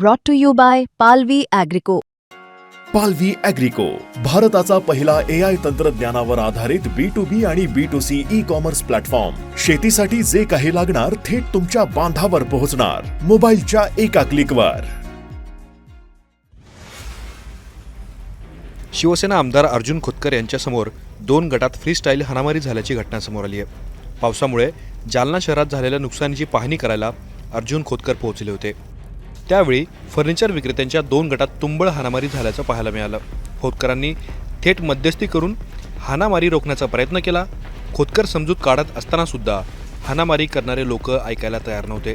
brought to you by Palvi Agrico. पालवी अॅग्रिको भारताचा पहिला ए आय तंत्रज्ञानावर आधारित बी टू बी आणि B to C e commerce platform शेतीसाठी जे काही लागणार थेट तुमच्या बांधावर पोहोचणार. मोबाईलच्या एका क्लिकवर शिवसेना आमदार अर्जुन खोतकर यांच्यासमोर दोन गटात फ्रीस्टाईल हाणामारी झाल्याची घटना समोर आली आहे. पावसामुळे जालना शहरात झालेल्या नुकसानीची पाहणी करायला अर्जुन खोतकर पोहोचले होते. त्यावेळी फर्निचर विक्रेत्यांच्या दोन गटात तुंबळ हाणामारी झाल्याचं पाहायला मिळालं. खोतकरांनी थेट मध्यस्थी करून हाणामारी रोखण्याचा प्रयत्न केला. खोतकर समजूत काढत असतानासुद्धा हाणामारी करणारे लोक ऐकायला तयार नव्हते.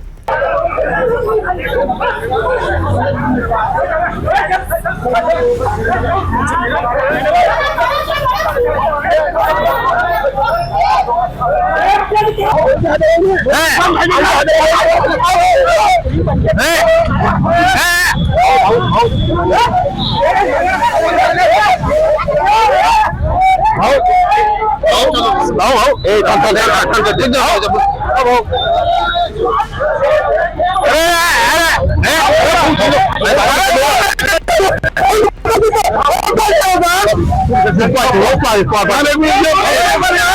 Opa, opa, opa, opa, opa, opa,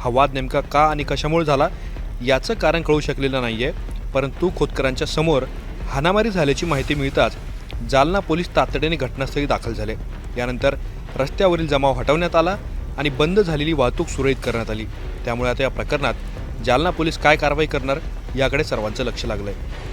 हा वाद नेमका का आणि कशामुळे झाला याचं कारण कळू शकलेलं नाही आहे परंतु खोतकरांच्या समोर हाणामारी झाल्याची माहिती मिळताच जालना पोलीस तातडीने घटनास्थळी दाखल झाले. यानंतर रस्त्यावरील जमाव हटवण्यात आला आणि बंद झालेली वाहतूक सुरळीत करण्यात आली. त्यामुळे आता या प्रकरणात जालना पोलीस काय कारवाई करणार याकडे सर्वांचं लक्ष लागलं आहे